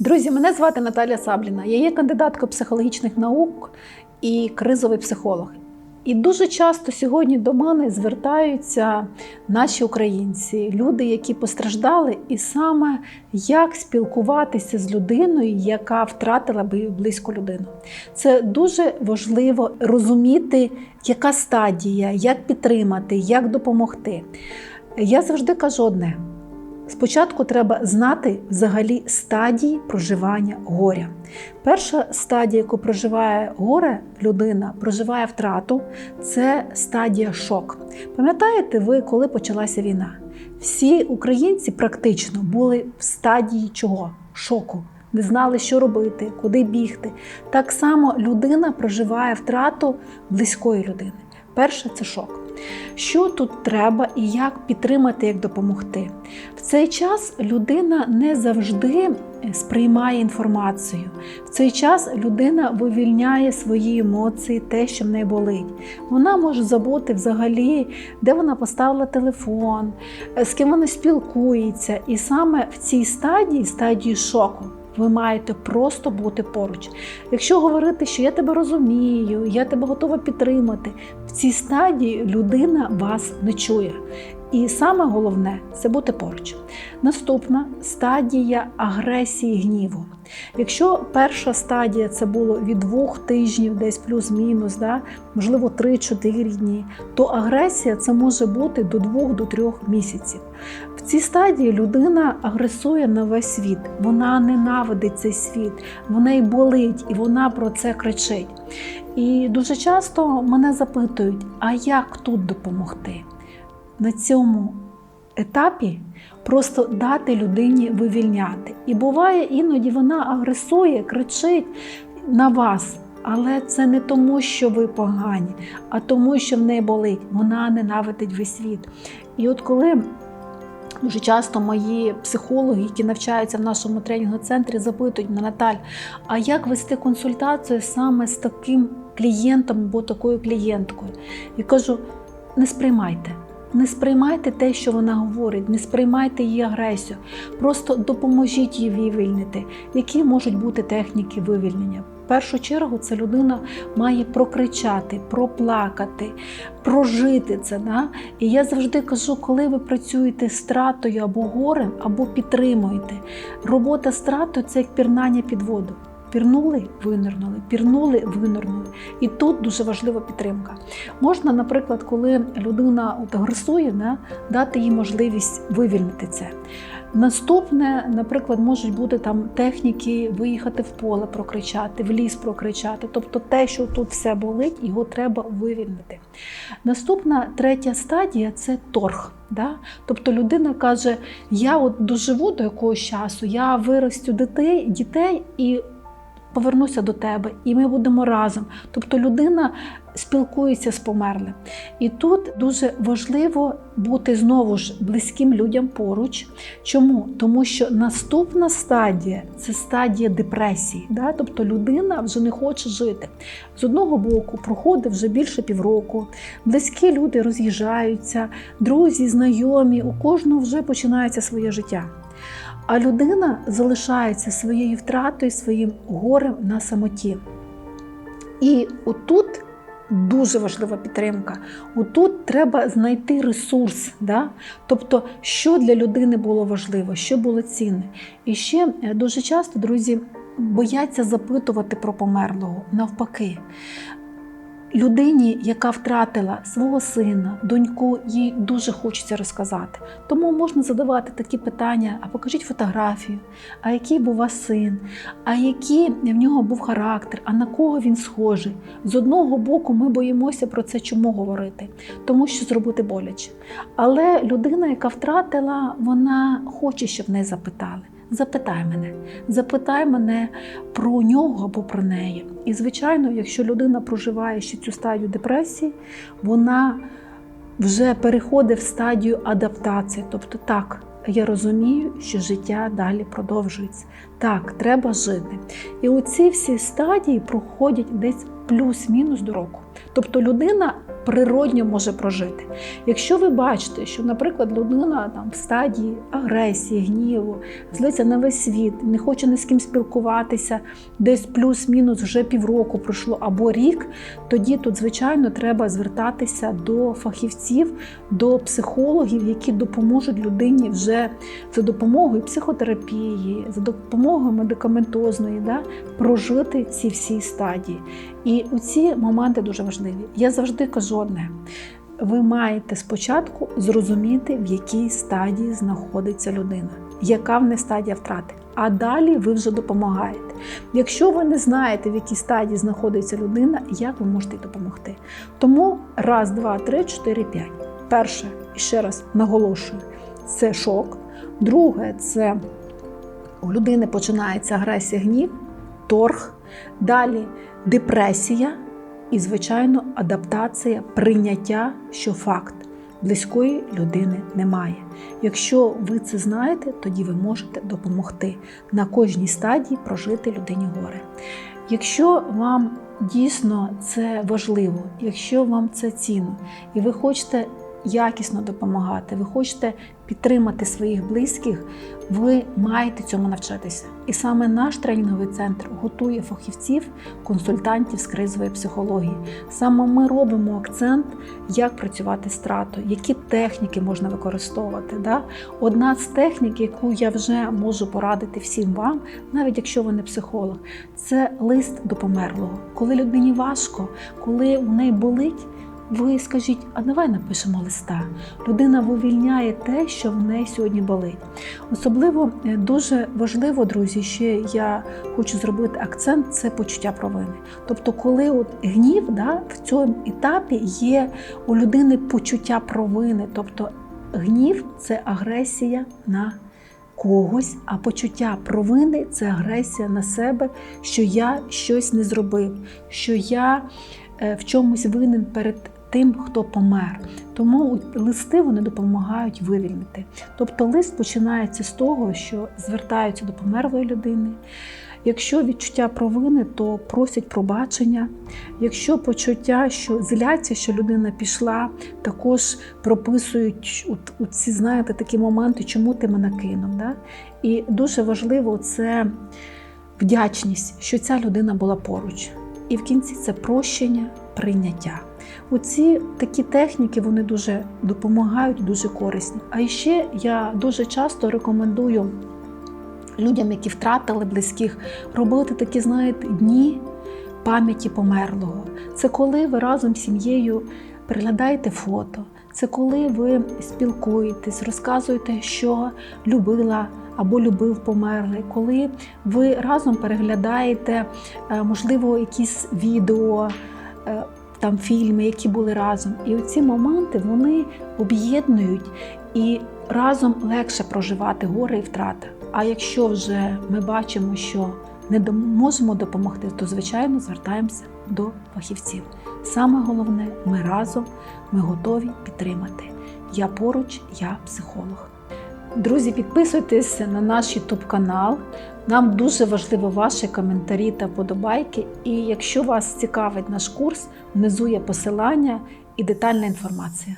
Друзі, мене звати Наталя Сабліна. Я є кандидаткою психологічних наук і кризовий психолог. І дуже часто сьогодні до мене звертаються наші українці, люди, які постраждали, і саме як спілкуватися з людиною, яка втратила близьку людину. Це дуже важливо розуміти, яка стадія, як підтримати, як допомогти. Я завжди кажу одне. Спочатку треба знати взагалі стадії проживання горя. Перша стадія, яку проживає горе людина, проживає втрату, це стадія шок. Пам'ятаєте ви, коли почалася війна? Всі українці практично були в стадії чого? Шоку. Не знали, що робити, куди бігти. Так само людина проживає втрату близької людини. Перше це шок. Що тут треба і як підтримати, як допомогти? В цей час людина не завжди сприймає інформацію. В цей час людина вивільняє свої емоції, те, що в неї болить. Вона може забути взагалі, де вона поставила телефон, з ким вона спілкується. І саме в цій стадії, стадії шоку, ви маєте просто бути поруч. Якщо говорити, що я тебе розумію, я тебе готова підтримати, в цій стадії людина вас не чує. І саме головне це бути поруч. Наступна стадія агресії гніву. Якщо перша стадія це було від двох тижнів, десь плюс-мінус, да, можливо, 3-4 дні, то агресія це може бути до 2-3 місяців. В цій стадії людина агресує на весь світ, вона ненавидить цей світ, в неї болить і вона про це кричить. І дуже часто мене запитують, а як тут допомогти? На цьому етапі просто дати людині вивільняти. І буває, іноді вона агресує, кричить на вас. Але це не тому, що ви погані, а тому, що в неї болить. Вона ненавидить весь світ. І от коли дуже часто мої психологи, які навчаються в нашому тренінговому центрі, запитують мене, Наталь, а як вести консультацію саме з таким клієнтом або такою клієнткою? І кажу: не сприймайте. Не сприймайте те, що вона говорить, не сприймайте її агресію. Просто допоможіть їй вивільнити, які можуть бути техніки вивільнення. В першу чергу це людина має прокричати, проплакати, прожити це. Да? І я завжди кажу, коли ви працюєте стратою або горем, або підтримуєте, робота стратою це як пірнання під воду. Пірнули, винирнули, пірнули, винирнули. І тут дуже важлива підтримка. Можна, наприклад, коли людина от агресує, да, дати їй можливість вивільнити це. Наступне, наприклад, можуть бути там техніки виїхати в поле, прокричати, в ліс прокричати. Тобто те, що тут все болить, його треба вивільнити. Наступна третя стадія це торг. Да? Тобто людина каже: Я от доживу до якогось часу, я виростю дітей, дітей і повернуся до тебе, і ми будемо разом. Тобто людина спілкується з померлим. І тут дуже важливо бути знову ж близьким людям поруч. Чому? Тому що наступна стадія це стадія депресії. Да? Тобто людина вже не хоче жити. З одного боку, проходить вже більше півроку, близькі люди роз'їжджаються, друзі, знайомі, у кожного вже починається своє життя. А людина залишається своєю втратою, своїм горем на самоті. І отут дуже важлива підтримка. Отут треба знайти ресурс. Да? Тобто, що для людини було важливо, що було цінне. І ще дуже часто, друзі, бояться запитувати про померлого навпаки. Людині, яка втратила свого сина, доньку, їй дуже хочеться розказати. Тому можна задавати такі питання: а покажіть фотографію, а який був у син, а який в нього був характер, а на кого він схожий. З одного боку, ми боїмося про це чому говорити, тому що зробити боляче. Але людина, яка втратила, вона хоче, щоб не запитали. Запитай мене, запитай мене про нього або про неї. І, звичайно, якщо людина проживає ще цю стадію депресії, вона вже переходить в стадію адаптації. Тобто, так, я розумію, що життя далі продовжується. Так, треба жити. І оці всі стадії проходять десь плюс-мінус до року. Тобто людина природньо може прожити. Якщо ви бачите, що, наприклад, людина там в стадії агресії, гніву, злиться на весь світ, не хоче ні з ким спілкуватися, десь плюс-мінус вже півроку пройшло або рік, тоді тут, звичайно, треба звертатися до фахівців, до психологів, які допоможуть людині вже за допомогою психотерапії, за допомогою медикаментозної, да, прожити ці всі стадії. І ці моменти дуже важливі. Я завжди кажу одне: ви маєте спочатку зрозуміти, в якій стадії знаходиться людина, яка в неї стадія втрати. А далі ви вже допомагаєте. Якщо ви не знаєте, в якій стадії знаходиться людина, як ви можете допомогти? Тому раз, два, три, чотири, п'ять. Перше, ще раз наголошую, це шок. Друге, це у людини починається агресія, гнів, торг. Далі депресія і, звичайно, адаптація, прийняття, що факт близької людини немає. Якщо ви це знаєте, тоді ви можете допомогти на кожній стадії прожити людині горе. Якщо вам дійсно це важливо, якщо вам це цінно, і ви хочете якісно допомагати, ви хочете підтримати своїх близьких, ви маєте цьому навчитися. І саме наш тренінговий центр готує фахівців, консультантів з кризової психології. Саме ми робимо акцент, як працювати з стратою, які техніки можна використовувати. Да? Одна з технік, яку я вже можу порадити всім вам, навіть якщо ви не психолог, це лист до померлого. Коли людині важко, коли у неї болить. Ви скажіть, а давай напишемо листа. Людина вивільняє те, що в неї сьогодні болить. Особливо е, дуже важливо, друзі, ще я хочу зробити акцент це почуття провини. Тобто, коли от гнів да, в цьому етапі є у людини почуття провини, тобто гнів це агресія на когось, а почуття провини це агресія на себе, що я щось не зробив, що я е, в чомусь винен перед тим, хто помер. Тому листи вони допомагають вивільнити. Тобто лист починається з того, що звертаються до померлої людини. Якщо відчуття провини, то просять пробачення. Якщо почуття, що зляться, що людина пішла, також прописують от, от ці, знаєте, такі моменти, чому ти мене кинув. Да? І дуже важливо це вдячність, що ця людина була поруч. І в кінці це прощення, прийняття. Оці такі техніки вони дуже допомагають, дуже корисні. А ще я дуже часто рекомендую людям, які втратили близьких, робити такі, знаєте, дні пам'яті померлого. Це коли ви разом з сім'єю переглядаєте фото, це коли ви спілкуєтесь, розказуєте, що любила. Або любив померлий, коли ви разом переглядаєте, можливо, якісь відео, там фільми, які були разом. І оці моменти вони об'єднують і разом легше проживати горе і втрата. А якщо вже ми бачимо, що не можемо допомогти, то звичайно звертаємося до фахівців. Саме головне, ми разом, ми готові підтримати. Я поруч, я психолог. Друзі, підписуйтесь на наш YouTube канал. Нам дуже важливо ваші коментарі та подобайки. І якщо вас цікавить наш курс, внизу є посилання і детальна інформація.